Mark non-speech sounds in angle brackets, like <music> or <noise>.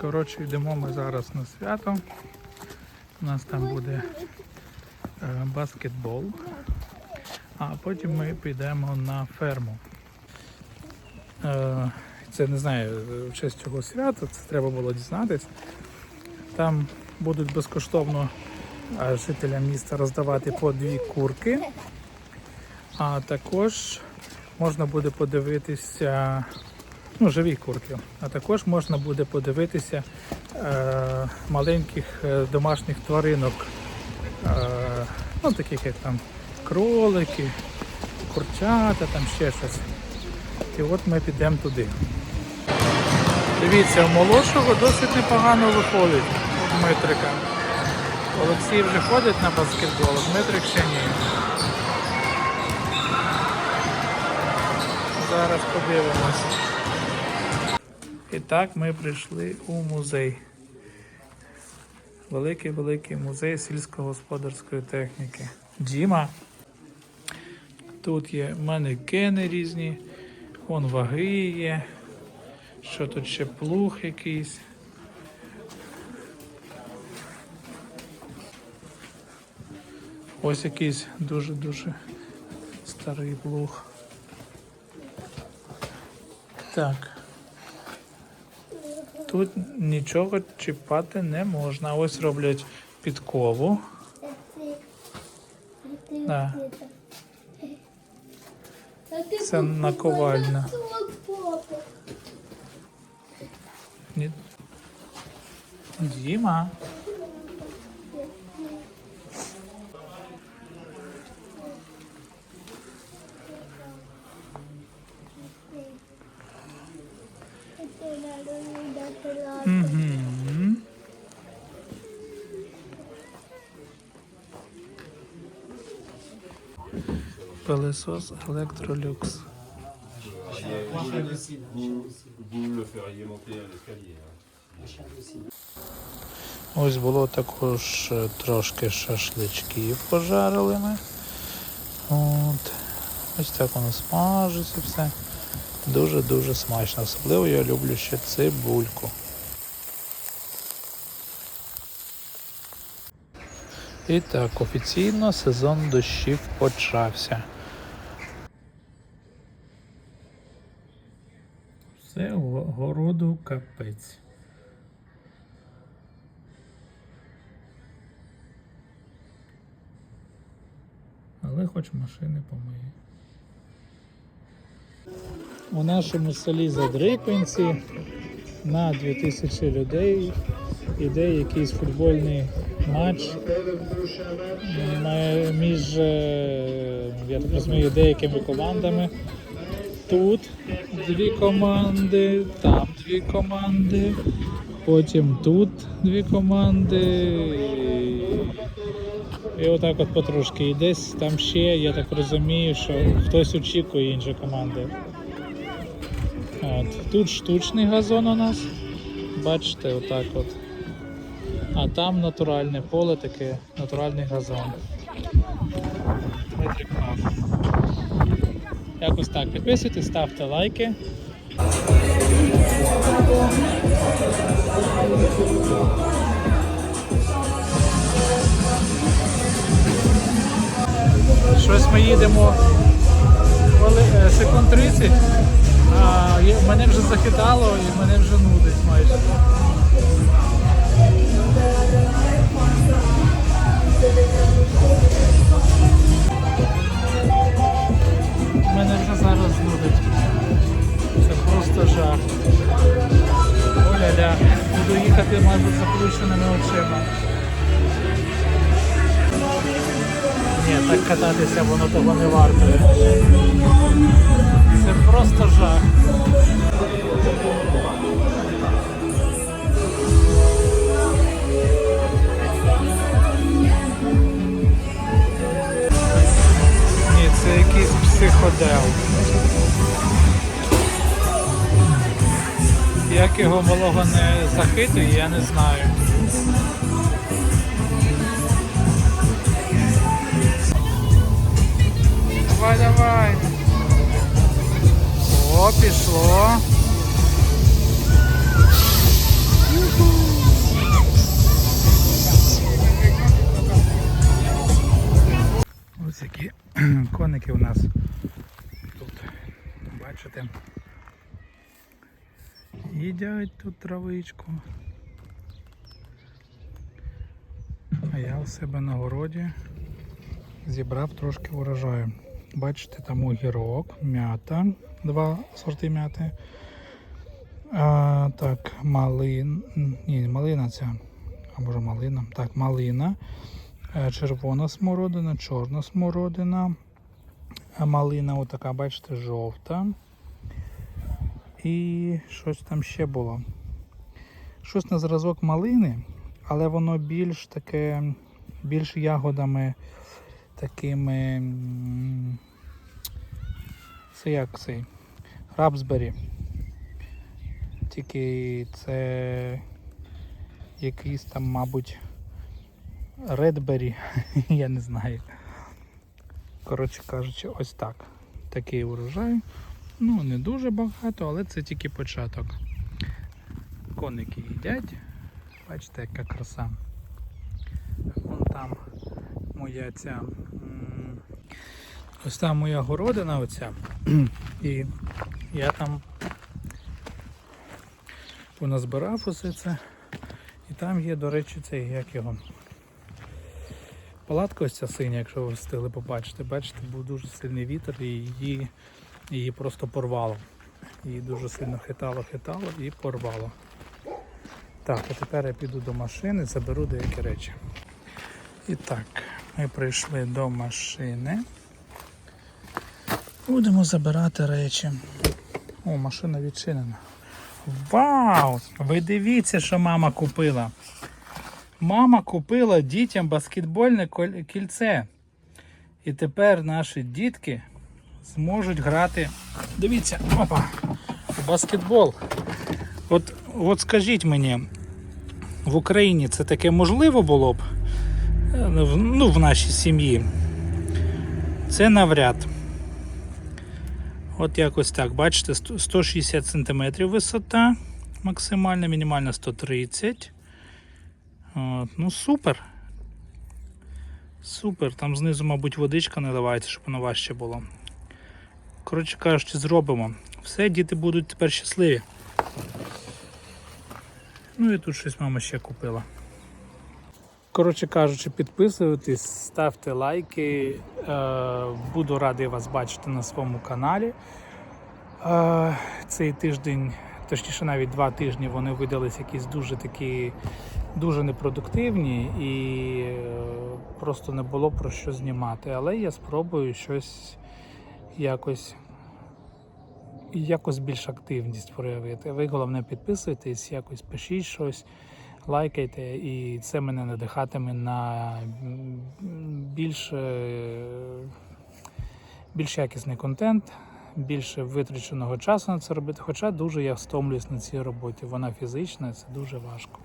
Коротше, йдемо ми зараз на свято. У нас там буде е, баскетбол, а потім ми підемо на ферму. Е, це не знаю в честь цього свята, це треба було дізнатись. Там будуть безкоштовно е, жителям міста роздавати по дві курки, а також можна буде подивитися ну, живі курки, а також можна буде подивитися е, маленьких е, домашніх тваринок, е, ну, таких як там кролики, курчата, там ще щось. І от ми підемо туди. Дивіться, у молодшого досить непогано виходить Дмитрика. Олексій вже ходить на баскетбол, а Дмитрик ще ні. Зараз подивимось. І так ми прийшли у музей. Великий-великий музей сільськогосподарської техніки. Діма. Тут є манекени різні, вон ваги є. Що тут ще плуг якийсь. Ось якийсь дуже-дуже старий плуг. Так. Тут нічого чіпати не можна. Ось роблять підкову. Да. Це наковальна. Діма. L'escalier. hein. Ось було також е, трошки шашличків пожарили ми. От. Ось так воно смажиться все. Дуже-дуже смачно. Особливо я люблю ще цибульку. І так, офіційно сезон дощів почався. Все го- городу капець. Але хоч машини помиє. У нашому селі Задрипинці на 2000 людей іде якийсь футбольний матч між, е, я так розумію, деякими командами. Тут дві команди, там дві команди, потім тут дві команди. І, отак от потрошки. І десь там ще, я так розумію, що хтось очікує інші команди. От. Тут штучний газон у нас. Бачите, отак от. А там натуральне поле таке, натуральний газон. Дмитрик. Якось так. Підписуйтесь, ставте лайки. Щось ми їдемо е, секунд 30, а мене вже захитало і мене вже нудить майже. Їхати майже заплющеними очима. Ні, так кататися воно того не вартує. Це просто жах. Ні, це якийсь психодел. Його гомолога не захитує, я не знаю. Давай, давай. О, пішло. Ось які коники у нас тут. Бачите? Їдять тут травичку. А я у себе на городі зібрав трошки урожаю. Бачите, там огірок, м'ята, два сорти м'яти. А, так, малин. Ні, малина ця. А може малина. Так, малина. Е, Червона смородина, чорна смородина. Малина отака, бачите, жовта. І щось там ще було. Щось на зразок малини, але воно більш таке, більш ягодами такими. Це як цей? Рапсбері. Тільки це якийсь там, мабуть, Редбері, <laughs> я не знаю. Коротше кажучи, ось так. Такий урожай. Ну, не дуже багато, але це тільки початок. Коники їдять. Бачите, яка краса. Вон там моя ця. Ось там моя городина оця. <clears throat> І я там поназбирав усе це. І там є, до речі, цей, як його. Палатка ось ця синя, якщо ви встигли побачити. Бачите, був дуже сильний вітер і її, її просто порвало. Її дуже сильно хитало, хитало і порвало. Так, а тепер я піду до машини, заберу деякі речі. І так, ми прийшли до машини. Будемо забирати речі. О, машина відчинена. Вау! Ви дивіться, що мама купила. Мама купила дітям баскетбольне кільце. І тепер наші дітки зможуть грати. Дивіться, опа! Баскетбол. От, от скажіть мені, в Україні це таке можливо було б? Е, Ну, в нашій сім'ї. Це навряд. От якось так, бачите, 160 см висота, максимальна, мінімальна 130. От, ну супер. Супер. Там знизу, мабуть, водичка наливається, щоб воно важче було. Коротше кажучи, зробимо. Все, діти будуть тепер щасливі. Ну і тут щось мама ще купила. Коротше кажучи, підписуйтесь, ставте лайки. Е, Буду радий вас бачити на своєму каналі. Е, Цей тиждень, точніше навіть два тижні, вони видались якісь дуже такі дуже непродуктивні і е, просто не було про що знімати. Але я спробую щось якось. Якось більш активність проявити. Ви головне підписуйтесь, якось пишіть щось, лайкайте, і це мене надихатиме на більш, е, більш якісний контент, більше витраченого часу на це робити. Хоча дуже я втомлююсь на цій роботі. Вона фізична, це дуже важко.